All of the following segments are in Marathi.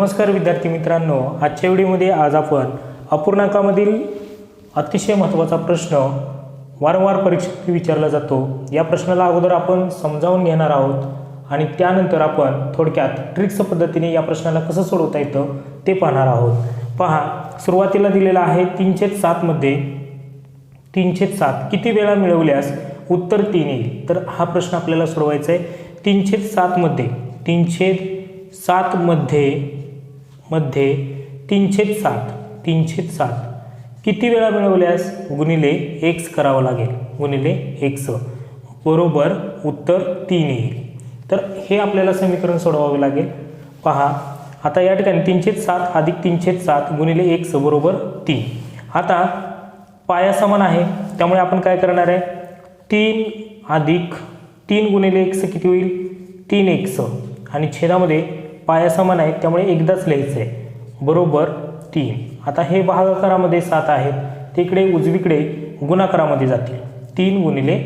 नमस्कार विद्यार्थी मित्रांनो आजच्या व्हिडिओमध्ये आज आपण अपूर्णांकामधील अतिशय महत्त्वाचा प्रश्न वारंवार परीक्षेत विचारला जातो. या प्रश्नाला अगोदर आपण समजावून घेणार आहोत आणि त्यानंतर आपण थोडक्यात ट्रिक्स पद्धतीने या प्रश्नाला कसं सोडवता येतं ते पाहणार आहोत. पहा सुरुवातीला दिलेला आहे तीनशे सातमध्ये तीनशे सात किती वेळा मिळवल्यास उत्तर तीन येईल? तर हा प्रश्न आपल्याला सोडवायचा आहे. तीनशे सातमध्ये तीनशे सातमध्ये मध्ये तीनशे सात तीनशे सात. किती वेळा मिळवल्यास गुणिले एक्स करावं लागेल? गुणिले एक्स. बरोबर उत्तर तीन येईल. तर हे आपल्याला समीकरण सोडवावे लागेल. पहा आता या ठिकाणी तीनशे सात अधिक तीनशे सात गुणिले एक्स बरोबर तीन. आता पाया समान आहे त्यामुळे आपण काय करणार आहे? तीन अधिक तीन गुणिले एक्स किती होईल? तीन एक्स. आणि छेदामध्ये पाया समान त्यामुळे एकदाच लिहायचं आहे बरोबर तीन आता हे भागाकारामध्ये सात आहेत. तिकडे उजवीकडे गुणाकारामध्ये जातील. तीन गुणिले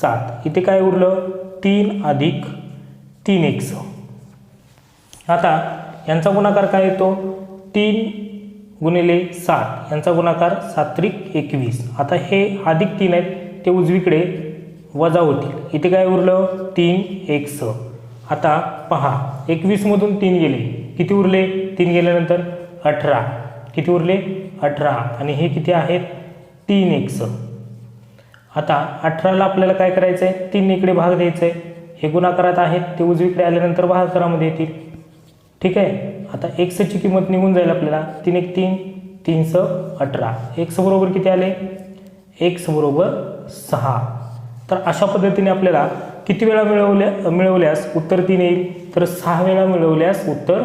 सात. इथे काय उरलं? तीन अधिक तीन एक्स. आता यांचा गुणाकार काय येतो? तीन गुणिले सात. यांचा गुणाकार सात्रिक एकवीस. आता हे अधिक तीन आहेत ते उजवीकडे वजा होतील. इथे काय उरलं? तीन एक्स. आता पहा एकवीसमधून तीन गेले. किती उरले? तीन गेल्यानंतर अठरा. किती उरले? अठरा. आणि हे किती आहेत? तीन एक्स. आता अठराला आपल्याला काय करायचं आहे तीन इकडे भाग द्यायचा आहे हे गुणाकारात आहेत ते उजवीकडे आल्यानंतर भागाकारामध्ये येतील. ठीक आहे? आता एक्सची किंमत निघून जाईल आपल्याला. तीन एक तीन तीन स अठरा. एक्स बरोबर किती आले? एक्स बरोबर सहा. तर अशा पद्धतीने आपल्याला किती वेळा मिळवल्या मिळवल्यास उत्तर तीन येईल? तर सहा वेळा मिळवल्यास उत्तर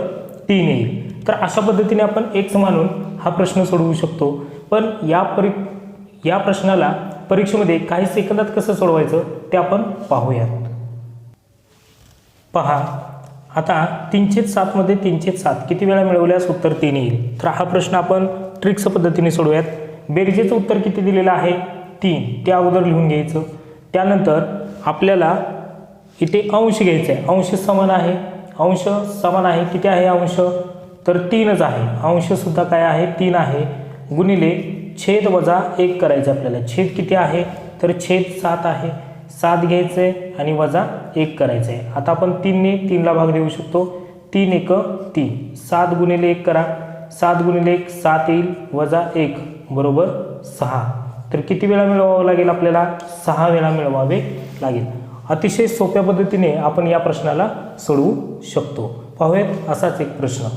तीन येईल. तर अशा पद्धतीने आपण एक मानून हा प्रश्न सोडवू शकतो. पण या परी या प्रश्नाला परीक्षेमध्ये काही सेकंदात कसं सोडवायचं ते आपण पाहूयात. पहा आता तीनशे सातमध्ये तीनशे सात किती वेळा मिळवल्यास उत्तर तीन येईल? तर हा प्रश्न आपण ट्रिक्स पद्धतीने सोडूयात बेरजेचं उत्तर किती दिलेलं आहे? तीन. ते अगोदर लिहून घ्यायचं. त्यानंतर आपल्याला इथे अंश घ्यायचा आहे अंश समान आहे. अंश समान आहे. किती आहे अंश? तर तीनच आहे. अंशसुद्धा काय आहे? तीन आहे. गुणिले छेद वजा एक करायचं आपल्याला. छेद किती आहे? तर छेद सात आहे. सात घ्यायचं आहे आणि वजा एक करायचं आहे आता आपण तीनने तीनला भाग देऊ शकतो. तीन एक तीन. सात गुणिले एक करा. सात गुणिले एक सात येईल. वजा एक. बरोबर सहा. तर किती वेळा मिळवावं लागेल आपल्याला? सहा वेळा मिळवावे लागेल. अतिशय सोप्या पद्धतीने आपण या प्रश्नाला सोडवू शकतो. पाहूयात असाच एक प्रश्न.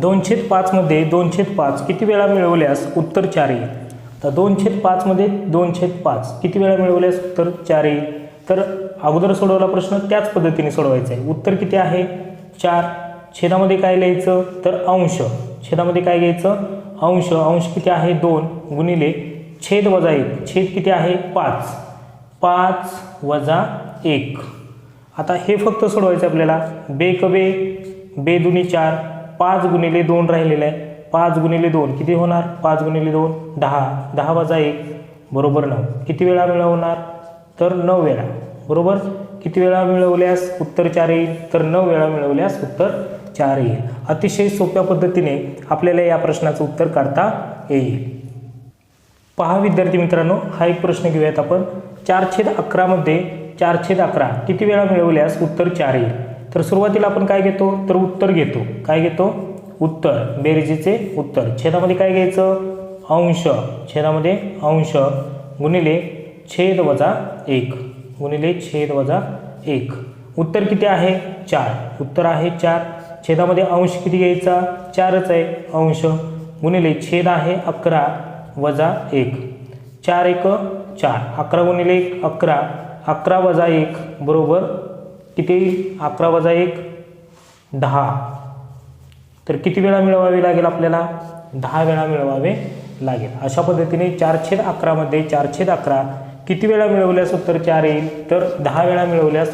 दोनशे पाचमध्ये दोनशे पाच किती वेळा मिळवल्यास उत्तर चार येईल? तर दोनशे पाचमध्ये दोनशे पाच किती वेळा मिळवल्यास उत्तर चार येईल? तर अगोदर सोडवला प्रश्न त्याच पद्धतीने सोडवायचा आहे. उत्तर किती आहे? चार. छेदामध्ये काय लिहायचं? तर अंश. छेदामध्ये काय घ्यायचं? अंश. अंश किती आहे? दोन. गुणिले छेद वजा एक. छेद किती आहे? पाच. पाच वजा एक. आता हे फक्त सोडवायचं आपल्याला. बे कबे बे दुनी चार पाच गुणिले दोन राहिलेलं आहे. पाच गुणिले दोन किती होणार? पाच गुणिले दोन दहा. दहा वजा एक बरोबर नऊ. किती वेळा मिळवणार? तर नऊ वेळा. बरोबर? किती वेळा मिळवल्यास उत्तर चार येईल? तर नऊ वेळा मिळवल्यास उत्तर चार येईल. अतिशय सोप्या पद्धतीने आपल्याला या प्रश्नाचं उत्तर काढता येईल. पहा विद्यार्थी मित्रांनो हा एक प्रश्न घेऊयात आपण. चार छेद अकरामध्ये चार छेद अकरा. किती वेळा मिळवल्यास उत्तर चार येईल तर सुरुवातीला आपण काय घेतो? तर उत्तर घेतो. काय घेतो? उत्तर. बेरजेचे उत्तर. छेदामध्ये काय घ्यायचं? अंश. छेदामध्ये अंश. गुणिले छेद वजा एक. गुणिले छेद वजा एक. उत्तर किती आहे? चार. उत्तर आहे चार. छेदामध्ये अंश किती घ्यायचा? चारच आहे. अंश. गुणिले छेद आहे अकरा वजा एक. चार एक. चार. अकरा गुणिले एक अकरा. अकरा वजा एक बरोबर किती? अकरा वजा एक दहा. तर किती वेळा मिळवावे लागेल आपल्याला? दहा वेळा मिळवावे लागेल. अशा पद्धतीने चार छेद अकरामध्ये चार छेद अकरा किती वेळा मिळवल्यास उत्तर चार येईल? तर दहा वेळा मिळवल्यास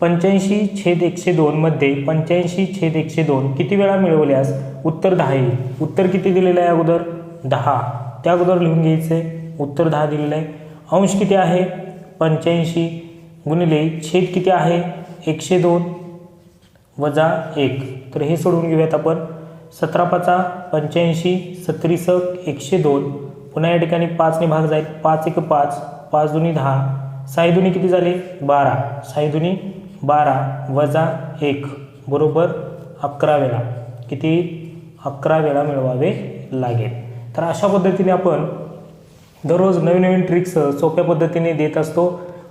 पंच्याऐंशी छेद एकशे दोनमध्ये पंच्याऐंशी छेद एकशे दोन किती वेळा मिळवल्यास उत्तर दहा येईल? उत्तर किती दिलेलं आहे अगोदर? दहा. त्या अगोदर लिहून घ्यायचं आहे उत्तर दहा दिलेलं आहे. अंश किती आहे? पंच्याऐंशी. गुणिले छेद किती आहे? एकशे दोन वजा एक. तर हे सोडवून घेऊयात आपण. सतरा पाचा पंच्याऐंशी सत्रीसक एकशे दोन. पुन्हा या ठिकाणी पाचने भाग जाईल. पाच एक पाच पाच दुनी दहा. साई दुनी किती झाले? बारा. साई दुनी बारा वजा एक. बरोबर अकरा वेळा. किती? अकरा वेळा मिळवावे लागेल. तर अशा पद्धतीने आपण दररोज नवीन नवीन ट्रिक्स सोप्या पद्धतीने देत असतो.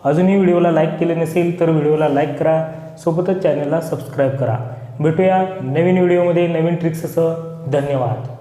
अजूनही व्हिडिओला लाईक केले नसेल तर व्हिडिओला लाईक करा. सोबतच चॅनलला सबस्क्राईब करा. भेटूया नवीन व्हिडिओमध्ये नवीन ट्रिक्ससह धन्यवाद.